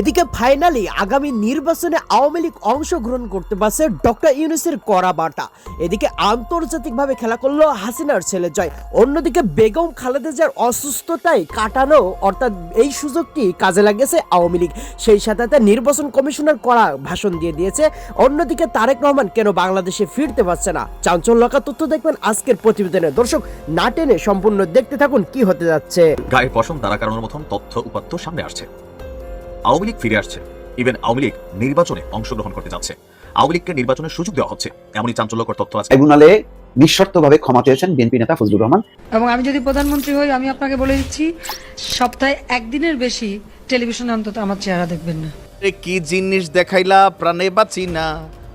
এদিকে ফাইনালি আগামী নির্বাচনে আওয়ামী লীগ অংশগ্রহণ করতে পারছে ডক্টর ইউনুসের কড়া বার্তা। এদিকে আন্তর্জাতিকভাবে খেলা করল হাসিনার ছেলে জয়। অন্যদিকে বেগম খালেদা অসুস্থতায় কাটানো, অর্থাৎ এই সুযোগটি কাজে লাগিয়েছে আওয়ামী লীগ। সেই সাথে সাথে নির্বাচন কমিশনার করা ভাষণ দিয়ে দিয়েছে। অন্যদিকে তারেক রহমান কেন বাংলাদেশে ফিরতে পারছে না? চাঞ্চল্যকর তথ্য দেখবেন আজকের প্রতিবেদনে। দর্শক, না টেনে সম্পূর্ণ দেখতে থাকুন কি হতে যাচ্ছে। গায়ে পশম তারা কারণের মতন তথ্য উপাত্ত সামনে আসছে। আওয়ামী লীগ ফিরে আসছে। ইভেন আওয়ামী লীগ নির্বাচনে অংশগ্রহণ করতে যাচ্ছে। আওয়ামী লীগকে নির্বাচনের সুযোগ দেওয়া হচ্ছে। এমনই চাঞ্চল্যকর তথ্য আছে। ট্রাইব্যুনালে নিঃশর্তভাবে ক্ষমা চেয়েছেন বিএনপি নেতা ফজলুর রহমান। এবং আমি যদি প্রধানমন্ত্রী হই আমি আপনাকে বলে দিচ্ছি সপ্তাহে একদিনের বেশি টেলিভিশনে অন্তত আমার চেহারা দেখবেন না। কি জিনিস দেখাইলা? প্রাণে বাঁচি না।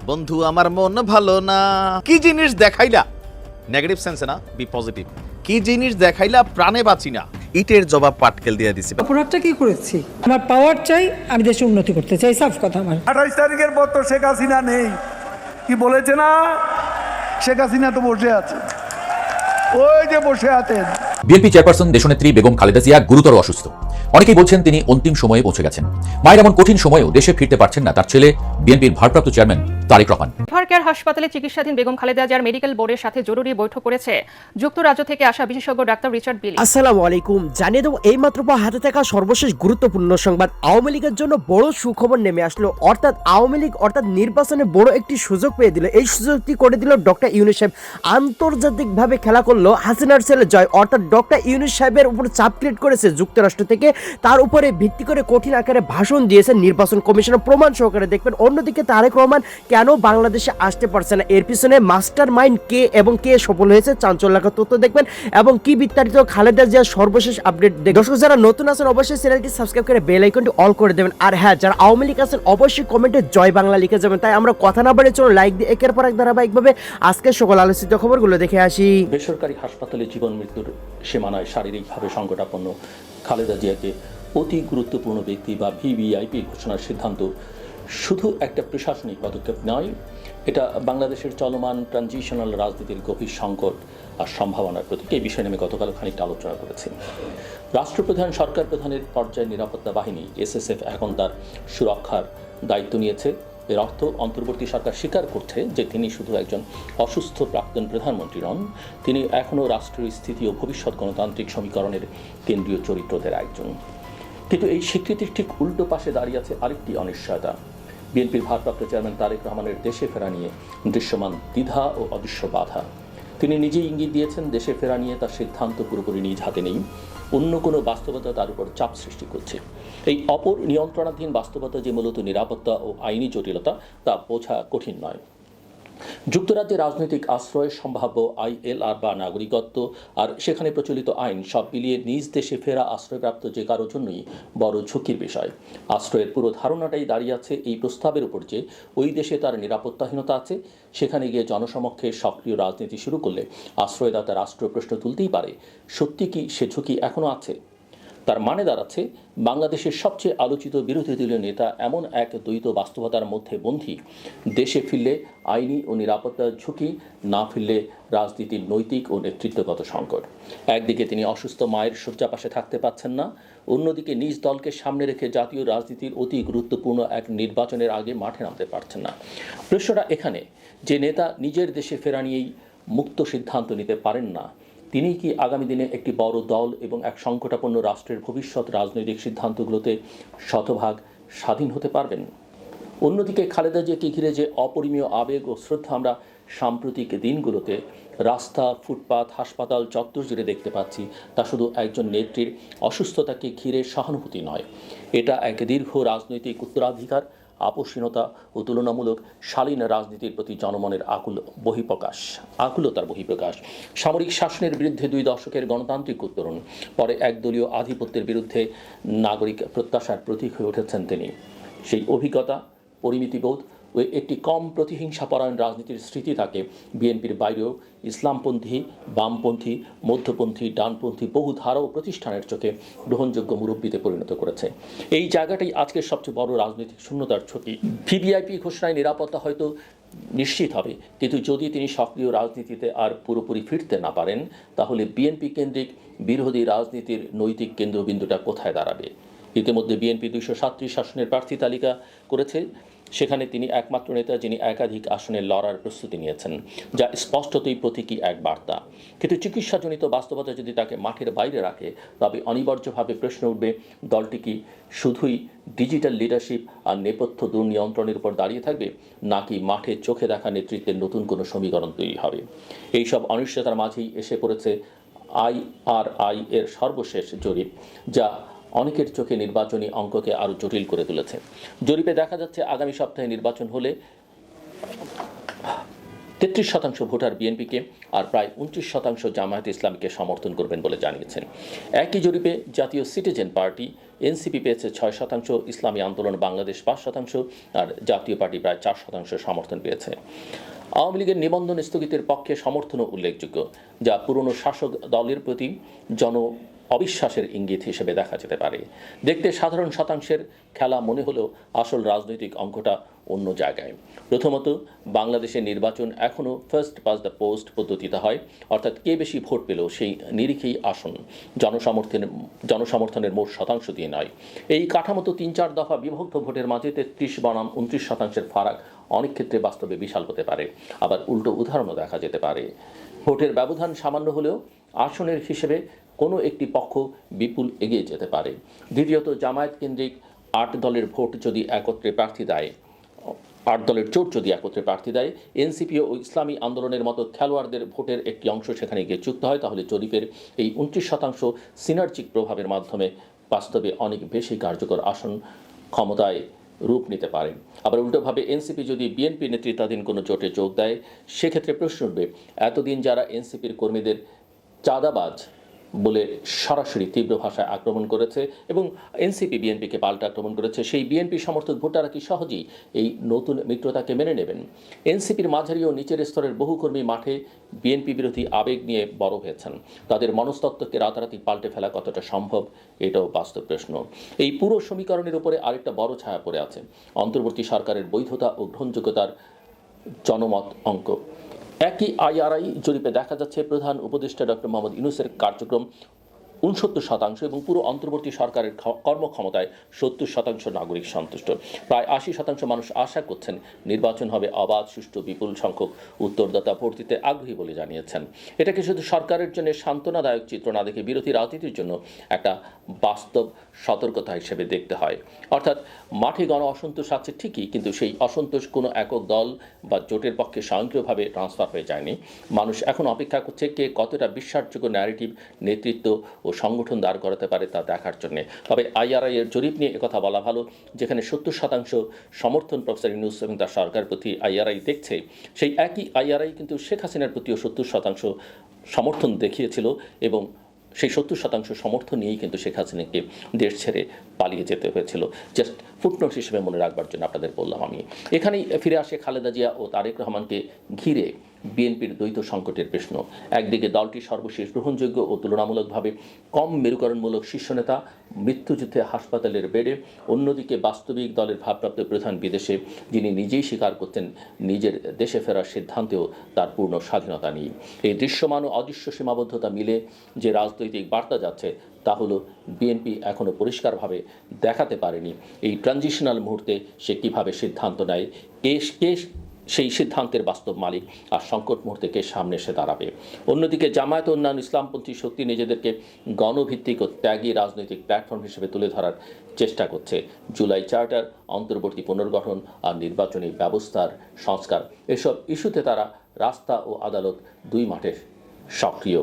বন্ধু আমার মন ভালো না। কি জিনিস দেখাইলা? নেগেটিভ সেন্সে না বি পজিটিভ কি জিনিস দেখাইলা প্রাণে বাঁচি না? ইটের জবাব পাটকেল দিয়ে দিছি। অপরাধটা কি করেছি? আমার পাওয়ার চাই আমি দেশে উন্নতি করতে চাই সাফ কথা আমার। আঠাইশ তারিখের পর তো শেখ হাসিনা নেই। কি বলেছে না? শেখ হাসিনা তো বসে আছে। ওই যে বসে আছেন। বিএনপি চেয়ারপারসন দেশনেত্রী বেগম খালেদা জিয়া গুরুতর অসুস্থ। অনেকেই বলছেন তিনি অন্তিম সময়ে পৌঁছে গেছেন। মায়ের এমন কঠিন সময়েও দেশে ফিরতে পারছেন না তার ছেলে। বিএনপির ভারপ্রাপ্ত চেয়ারম্যান তারেক রহমান। কেয়ার হাসপাতালে চিকিৎসাধীন বেগম খালেদা জিয়ার মেডিকেল বোর্ডের সাথে জরুরি বৈঠক করেছে যুক্তরাজ্য থেকে আসা বিশেষজ্ঞ ডাক্তার রিচার্ড বিলি। আসসালামু আলাইকুম। জানিয়ে দেবো এই মাত্র হাতে থাকা সর্বশেষ গুরুত্বপূর্ণ সংবাদ। আওয়ামী লীগের জন্য বড় সুখবর নেমে আসলো। অর্থাৎ আওয়ামী লীগ অর্থাৎ নির্বাচনে বড় একটি সুযোগ পেয়ে দিল। এই সুযোগটি করে দিল ডক্টর ইউনুস সাহেব আন্তর্জাতিকভাবে খেলা করল হাসিনার ছেলে জয়। অর্থাৎ ডক্টর ইউনুস সাহেবের উপর চাপ ক্রিয়েট করেছে যুক্তরাষ্ট্র থেকে। তার উপরে ভিত্তি করে কঠিন আকারে ভাষণ দিয়েছে নির্বাচন কমিশনের প্রমাণ সহকারে দেখবেন। অন্যদিকে তারেক রহমান কেন বাংলাদেশে আসতে পারছে না? এর পিছনে মাস্টার মাইন্ড কে এবং কে সফল হয়েছে? চাঞ্চল্যকর তথ্য দেখবেন এবং কি বিস্তারিত খালেদা জিয়ার সর্বশেষ আপডেট দর্শক, যারা নতুন আছেন, অবশ্যই চ্যানেলটি সাবস্ক্রাইব করে বেল আইকনটি অল করে দেবেন। আর হ্যাঁ যারা আওয়ামী লীগ আছেন, অবশ্যই কমেন্টে জয় বাংলা লিখে যাবেন। তাই আমরা কথা না বাড়িয়ে চলো লাইক দিয়ে একের পর এক ধারাবাহিকভাবে আজকের সকল আলোচিত খবরগুলো দেখে আসি। বেসরকারি হাসপাতালে জীবন মৃত্যুর সীমানায় শারীরিকভাবে সংকটাপন্ন খালেদা জিয়াকে অতি গুরুত্বপূর্ণ ব্যক্তি বা ভিভিআইপি ঘোষণার সিদ্ধান্ত শুধু একটা প্রশাসনিক পদক্ষেপ নয়, এটা বাংলাদেশের চলমান ট্রানজিশনাল রাজনীতির গভীর সংকট আর সম্ভাবনার প্রতীক। এই বিষয়ে আমি গতকাল খানিকটা আলোচনা করেছি। রাষ্ট্রপ্রধান, সরকার প্রধানের পর্যায়ে নিরাপত্তা বাহিনী, এসএসএফ, এখন তার সুরক্ষার দায়িত্ব নিয়েছে। এর অর্থ, অন্তর্বর্তী সরকার স্বীকার করছে যে তিনি শুধু একজন অসুস্থ প্রাক্তন প্রধানমন্ত্রী নন, তিনি এখনও রাষ্ট্রের স্থিতি ও ভবিষ্যৎ গণতান্ত্রিক সমীকরণের কেন্দ্রীয় চরিত্রদের একজন। কিন্তু এই স্বীকৃতির ঠিক উল্টো পাশে দাঁড়িয়ে আছে আরেকটি অনিশ্চয়তা। বিএনপির ভারপ্রাপ্ত চেয়ারম্যান তারেক রহমানের দেশে ফেরা নিয়ে দৃশ্যমান দ্বিধা ও অদৃশ্য বাধা। তিনি নিজেই ইঙ্গিত দিয়েছেন, দেশে ফেরা নিয়ে তার সিদ্ধান্ত পুরোপুরি নিজ হাতে নেই। অন্য কোনো বাস্তবতা তার উপর চাপ সৃষ্টি করছে। এই অপর নিয়ন্ত্রণাধীন বাস্তবতা যে মূলত নিরাপত্তা ও আইনি জটিলতা, তা বোঝা কঠিন নয়। যুক্তরাজ্যে রাজনৈতিক আশ্রয় সম্ভাব্য আইএলআর বা নাগরিকত্ব, আর সেখানে প্রচলিত আইন সব মিলিয়ে নিজ দেশে ফেরা আশ্রয়প্রাপ্ত যে কারোর জন্যই বড় ঝুঁকির বিষয়। আশ্রয়ের পুরো ধারণাটাই দাঁড়িয়ে আছে এই প্রস্তাবের উপর যে ওই দেশে তার নিরাপত্তাহীনতা আছে, সেখানে গিয়ে জনসমক্ষে সক্রিয় রাজনীতি শুরু করলে আশ্রয়দাতা রাষ্ট্র প্রশ্ন তুলতেই পারে, সত্যি কি সে ঝুঁকি এখনও আছে? তার মানে দাঁড়াচ্ছে, বাংলাদেশের সবচেয়ে আলোচিত বিরোধী দলীয় নেতা এমন এক দ্বৈত বাস্তবতার মধ্যে বন্ধী দেশে ফিরলে আইনি ও নিরাপত্তার ঝুঁকি, না ফিরলে রাজনীতির নৈতিক ও নেতৃত্বগত সংকট। একদিকে তিনি অসুস্থ মায়ের শয্যা পাশে থাকতে পাচ্ছেন না, অন্যদিকে নিজ দলকে সামনে রেখে জাতীয় রাজনীতির অতি গুরুত্বপূর্ণ এক নির্বাচনের আগে মাঠে নামতে পারছেন না। প্রশ্নটা এখানে, যে নেতা নিজের দেশে ফেরা নিয়েই মুক্ত সিদ্ধান্ত নিতে পারেন না তিনি কি আগামী দিনে একটি বড় দল এবং এক সংকটাপন্ন রাষ্ট্রের ভবিষ্যৎ রাজনৈতিক সিদ্ধান্তগুলোতে শতভাগ স্বাধীন হতে পারবেন? অন্যদিকে খালেদা জিয়াকে ঘিরে যে অপরিমীয় আবেগ ও শ্রদ্ধা আমরা সাম্প্রতিক দিনগুলোতে রাস্তা, ফুটপাত, হাসপাতাল, চত্বর জুড়ে দেখতে পাচ্ছি, তা শুধু একজন নেত্রীর অসুস্থতাকে ঘিরে সহানুভূতি নয়। এটা এক দীর্ঘ রাজনৈতিক উত্তরাধিকার আপোষহীনতা ও তুলনামূলক শালীন রাজনীতির প্রতি জনমনের আকুল বহিঃপ্রকাশ, আকুলতার বহিঃপ্রকাশ। সামরিক শাসনের বিরুদ্ধে দুই দশকের গণতান্ত্রিক উত্তরণ, পরে একদলীয় আধিপত্যের বিরুদ্ধে নাগরিক প্রত্যাশার প্রতীক হয়ে উঠেছেন তিনি। সেই অভিজ্ঞতা, পরিমিতিবোধ একটি কম প্রতিহিংসাপরায়ণ রাজনীতির স্মৃতি থাকে। বিএনপির বাইরেও ইসলামপন্থী, বামপন্থী, মধ্যপন্থী, ডানপন্থী বহু ধারা ও প্রতিষ্ঠানের চোখে গ্রহণযোগ্য মুরব্বীতে পরিণত করেছে। এই জায়গাটাই আজকের সবচেয়ে বড় রাজনৈতিক শূন্যতার ঝুঁকি। ভিভিআইপি ঘোষণায় নিরাপত্তা হয়তো নিশ্চিত হবে, কিন্তু যদি তিনি সক্রিয় রাজনীতিতে আর পুরোপুরি ফিরতে না পারেন, তাহলে বিএনপি কেন্দ্রিক বিরোধী রাজনীতির নৈতিক কেন্দ্রবিন্দুটা কোথায় দাঁড়াবে? ইতিমধ্যে বিএনপি দুইশো সাতত্রিশ আসনের প্রার্থী তালিকা করেছে। সেখানে তিনি একমাত্র নেতা যিনি একাধিক আসনে লড়ার প্রস্তুতি নিয়েছেন, যা স্পষ্টতই প্রতীকী এক বার্তা। কিন্তু চিকিৎসাজনিত বাস্তবতা যদি তাকে মাঠের বাইরে রাখে, তবে অনিবার্যভাবে প্রশ্ন উঠবে, দলটি কি শুধুই ডিজিটাল লিডারশিপ আর নেপথ্য দুর্নিয়ন্ত্রণের উপর দাঁড়িয়ে থাকবে, নাকি মাঠে চোখে দেখা নেতৃত্বের নতুন কোনো সমীকরণ তৈরি হবে? এইসব অনিশ্চয়তার মাঝেই এসে পড়েছে আইআরআই এর সর্বশেষ জরিপ, যা অনেকের চোখে নির্বাচনী অঙ্ককে আরও জটিল করে তুলেছে। জরিপে দেখা যাচ্ছে, আগামী সপ্তাহে নির্বাচন হলে তেত্রিশ শতাংশ ভোটার বিএনপিকে আর প্রায় উনত্রিশ শতাংশ জামায়াত ইসলামকে সমর্থন করবেন বলে জানিয়েছেন। একই জরিপে জাতীয় সিটিজেন পার্টি, এনসিপি পেয়েছে ছয় শতাংশ, ইসলামী আন্দোলন বাংলাদেশ পাঁচ শতাংশ, আর জাতীয় পার্টি প্রায় চার শতাংশ সমর্থন পেয়েছে। আওয়ামী লীগের নিবন্ধন স্থগিতের পক্ষে সমর্থনও উল্লেখযোগ্য, যা পুরনো শাসক দলের প্রতি জন অবিশ্বাসের ইঙ্গিত হিসেবে দেখা যেতে পারে। দেখতে সাধারণ শতাংশের খেলা মনে হলেও আসল রাজনৈতিক অঙ্কটা অন্য জায়গায়। প্রথমত, বাংলাদেশের নির্বাচন এখনও ফার্স্ট পাস দ্য পোস্ট পদ্ধতিতে হয়, অর্থাৎ কে বেশি ভোট পেল সেই নিরিখেই আসন। জনসমর্থনের জনসমর্থনের মোট শতাংশ দিয়ে নয়। এই কাঠামোতো তিন চার দফা বিভক্ত ভোটের মাঝে তেত্রিশ বনাম উনত্রিশ শতাংশের ফারাক অনেক ক্ষেত্রে বাস্তবে বিশাল হতে পারে। আবার উল্টো উদাহরণও দেখা যেতে পারে। ভোটের ব্যবধান সামান্য হলেও আসনের হিসেবে কোনো একটি পক্ষ বিপুল এগিয়ে যেতে পারে। দ্বিতীয়ত, জামায়াত কেন্দ্রিক আট দলের ভোট যদি একত্রে প্রার্থী দেয়, আট দলের চোট যদি একত্রে প্রার্থী দেয়, এনসিপি ও ইসলামী আন্দোলনের মতো খেলোয়াড়দের ভোটের একটি অংশ সেখানে গিয়ে যুক্ত হয়, তাহলে জরিপের এই উনত্রিশ শতাংশ সিনার্জিক প্রভাবের মাধ্যমে বাস্তবে অনেক বেশি কার্যকর আসন ক্ষমতায় রূপ নিতে পারে। আবার উল্টোভাবে, এনসিপি যদি বিএনপি নেতৃত্বাধীন কোনো জোটে যোগ দেয়, সেক্ষেত্রে প্রশ্ন উঠবে, এতদিন যারা এনসিপির কর্মীদের চাঁদাবাজ বলে সরাসরি তীব্র ভাষায় আক্রমণ করেছে এবং এনসিপি বিএনপিকে পাল্টা আক্রমণ করেছে। সেই বিএনপি সমর্থক ভোটাররা কি সহজেই এই নতুন মিত্রতাকে মেনে নেবেন? এনসিপির মাঝারি ও নিচের স্তরের বহু কর্মী মাঠে বিএনপি বিরোধী আবেগ নিয়ে বড় হয়েছেন। তাদের মনস্তত্ত্বকে রাতারাতি পাল্টে ফেলা কতটা সম্ভব, এটাও বাস্তব প্রশ্ন। এই পুরো সমীকরণের উপরে আরেকটা বড় ছায়া পড়ে আছে। অন্তর্বর্তী সরকারের বৈধতা ও গ্রহণযোগ্যতার জনমত অঙ্ক। একই আইআরআই জরিপে দেখা যাচ্ছে প্রধান উপদেষ্টা ডক্টর মোহাম্মদ ইউনুসের কার্যক্রম। উনসত্তর শতাংশ এবং পুরো অন্তর্বর্তী সরকারের কর্মক্ষমতায় সত্তর শতাংশ নাগরিক সন্তুষ্ট। প্রায় আশি শতাংশ মানুষ আশা করছেন নির্বাচন হবে অবাধ, সুষ্ঠু, বিপুল সংখ্যক উত্তরদাতা ভোট দিতে আগ্রহী বলে জানিয়েছেন। এটাকে শুধু সরকারের জন্য সান্ত্বনাদায়ক চিত্র না দেখে বিরোধী রাজনীতির জন্য একটা বাস্তব সতর্কতা হিসেবে দেখতে হয়। অর্থাৎ মাঠে গণ অসন্তোষ আছে ঠিকই, কিন্তু সেই অসন্তোষ কোনো একক দল বা জোটের পক্ষে স্বয়ংক্রিয়ভাবে ট্রান্সফার হয়ে যায়নি। মানুষ এখন অপেক্ষা করছে কে কতটা বিশ্বাসযোগ্য ন্যারেটিভ নেতৃত্ব সংগঠন দাঁড় করাতে পারে তা দেখার জন্য। তবে আইআরআই এর জরিপ নিয়ে একথা বলা ভালো, যেখানে সত্তর শতাংশ সমর্থন প্রফেসর ইউনুস এবং তার সরকার প্রতি আইআরআই দেখছে, সেই একই আইআরআই কিন্তু শেখ হাসিনার প্রতিও সত্তর শতাংশ সমর্থন দেখিয়েছিল এবং সেই সত্তর শতাংশ সমর্থন নিয়েই কিন্তু শেখ হাসিনাকে দেশ ছেড়ে পালিয়ে যেতে হয়েছিল। জাস্ট ফুটনোট হিসেবে মনে রাখবার জন্য আপনাদের বললাম আমি। এখানেই ফিরে আসে খালেদা জিয়া ও তারেক রহমানকে ঘিরে বিএনপির দ্বৈত সংকটের প্রশ্ন। একদিকে দলটি সর্বশেষ গ্রহণযোগ্য ও তুলনামূলকভাবে কম মেরুকরণমূলক শীর্ষ নেতা মৃত্যুযুদ্ধে হাসপাতালের বেডে, অন্যদিকে বাস্তবিক দলের ভারপ্রাপ্ত প্রধান বিদেশে, যিনি নিজেই স্বীকার করতেন নিজের দেশে ফেরার সিদ্ধান্তেও তার পূর্ণ স্বাধীনতা নেই। এই দৃশ্যমান ও অদৃশ্য সীমাবদ্ধতা মিলে যে রাজনৈতিক বার্তা যাচ্ছে, তা হলো বিএনপি এখনও পরিষ্কারভাবে দেখাতে পারেনি এই ট্রানজিশনাল মুহূর্তে সে কীভাবে সিদ্ধান্ত নেয়, কে কে সেই সিদ্ধান্তের বাস্তব মালিক আর সংকট মুহূর্তে কে সামনে এসে দাঁড়াবে? অন্যদিকে জামায়াত অন্যান্য ইসলামপন্থী শক্তি নিজেদেরকে গণভিত্তিক ও ত্যাগী রাজনৈতিক প্ল্যাটফর্ম হিসেবে তুলে ধরার চেষ্টা করছে। জুলাই চার্টার, অন্তর্বর্তী পুনর্গঠন আর নির্বাচনী ব্যবস্থার সংস্কার। এসব ইস্যুতে তারা রাস্তা ও আদালত দুই মাঠে সক্রিয়।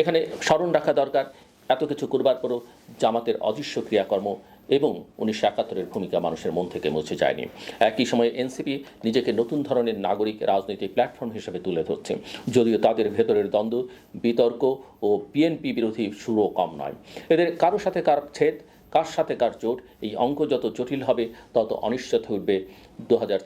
এখানে স্মরণ রাখা দরকার। এত কিছু করবার পরও জামাতের অদৃশ্য ক্রিয়াকর্ম এবং উনিশশো একাত্তরের ভূমিকা মানুষের মন থেকে মুছে যায়নি। একই সময়ে এনসিপি নিজেকে নতুন ধরনের নাগরিক রাজনৈতিক প্ল্যাটফর্ম হিসেবে তুলে ধরছে। যদিও তাদের ভেতরের দ্বন্দ্ব, বিতর্ক ও বিএনপি বিরোধী সুরও কম নয়। এদের কারও সাথে কার ছেদ, কার সাথে কার জোট, এই অঙ্ক যত জটিল হবে, তত অনিশ্চিত উঠবে দু হাজার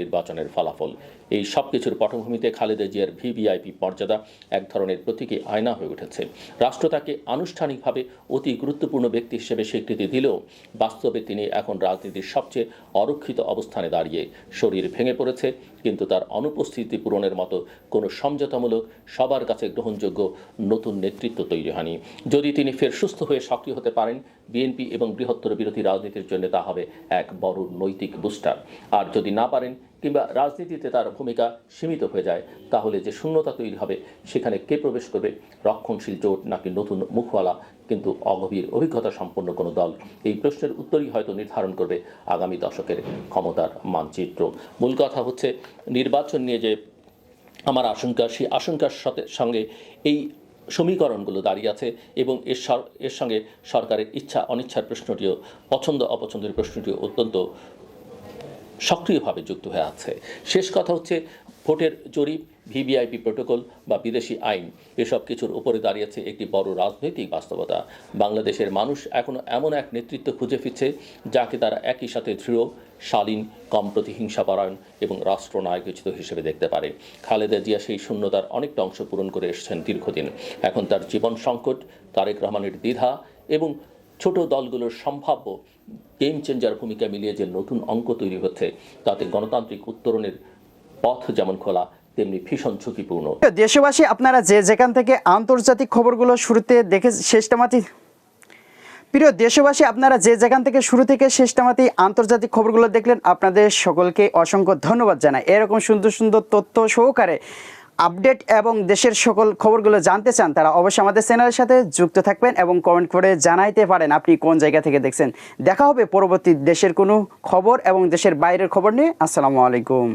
নির্বাচনের ফলাফল। এই সব কিছুর পটভূমিতে খালেদা জিয়ার ভিভিআইপি মর্যাদা এক ধরনের প্রতীকী আয়না হয়ে উঠেছে। রাষ্ট্র তাকে আনুষ্ঠানিকভাবে অতি গুরুত্বপূর্ণ ব্যক্তি হিসেবে স্বীকৃতি দিলেও বাস্তবে তিনি এখন রাজনীতির সবচেয়ে অরক্ষিত অবস্থানে দাঁড়িয়ে। শরীর ভেঙে পড়েছে, কিন্তু তার অনুপস্থিতি পূরণের মতো কোনো সমঝোতামূলক, সবার কাছে গ্রহণযোগ্য নতুন নেতৃত্ব তৈরি হয়নি। যদি তিনি ফের সুস্থ হয়ে সক্রিয় হতে পারেন, বিএনপি এবং বৃহত্তর বিরোধী রাজনীতির জন্য তা হবে এক বড় নৈতিক বুস্টার আর যদি না পারেন কিংবা রাজনীতিতে তার ভূমিকা সীমিত হয়ে যায়, তাহলে যে শূন্যতা তৈরি হবে, সেখানে কে প্রবেশ করবে? রক্ষণশীল জোট নাকি নতুন মুখওয়ালা? কিন্তু অগভীর অভিজ্ঞতা সম্পন্ন কোনো দল এই প্রশ্নের উত্তরই হয়তো নির্ধারণ করবে আগামী দশকের ক্ষমতার মানচিত্র। মূল কথা হচ্ছে নির্বাচন নিয়ে যে আমার আশঙ্কা, সেই আশঙ্কার সাথে সঙ্গে এই সমীকরণগুলো দাঁড়িয়ে আছে এবং এর এর সঙ্গে সরকারের ইচ্ছা অনিচ্ছার প্রশ্নটিও পছন্দ অপছন্দের প্রশ্নটিও অত্যন্ত সক্রিয়ভাবে যুক্ত হয়ে আছে। শেষ কথা হচ্ছে, ভোটের জরিপ, ভিভিআইপি প্রোটোকল বা বিদেশি আইন, এসব কিছুর উপরে দাঁড়িয়েছে একটি বড় রাজনৈতিক বাস্তবতা। বাংলাদেশের মানুষ এখনও এমন এক নেতৃত্ব খুঁজে ফিরছে, যাকে তারা একই সাথে দৃঢ়, শালীন, কম প্রতিহিংসাপরায়ণ এবং রাষ্ট্রনায়ক উচিত হিসেবে দেখতে পারে। খালেদা জিয়া সেই শূন্যতার অনেকটা অংশ পূরণ করে এসেছেন দীর্ঘদিন। এখন তার জীবন সংকট, তারেক রহমানের দ্বিধা এবং ছোট দলগুলোর সম্ভাব্য গেম চেঞ্জার ভূমিকা মিলিয়ে যে নতুন অঙ্ক তৈরি হচ্ছে, তাতে গণতান্ত্রিক উত্তরণের পথ যেমন খোলা, তেমনি ভীষণ ঝুঁকিপূর্ণ। দেশবাসী, আপনারা যে যেখান থেকে আন্তর্জাতিক খবরগুলো শুরুতে দেখে শেষটামাতি প্রিয় দেশবাসী, আপনারা যে যেখান থেকে শুরু থেকে শেষটামাতি আন্তর্জাতিক খবরগুলো দেখলেন, আপনাদের সকলকে অসংখ্য ধন্যবাদ জানাই। এরকম সুন্দর সুন্দর তথ্য সহকারে আপডেট এবং দেশের সকল খবরগুলো জানতে চান, তারা অবশ্যই আমাদের চ্যানেলের সাথে যুক্ত থাকবেন এবং কমেন্ট করে জানাইতে পারেন আপনি কোন জায়গা থেকে দেখছেন। দেখা হবে পরবর্তী দেশের কোনো খবর এবং দেশের বাইরের খবর নিয়ে। আসসালামু আলাইকুম।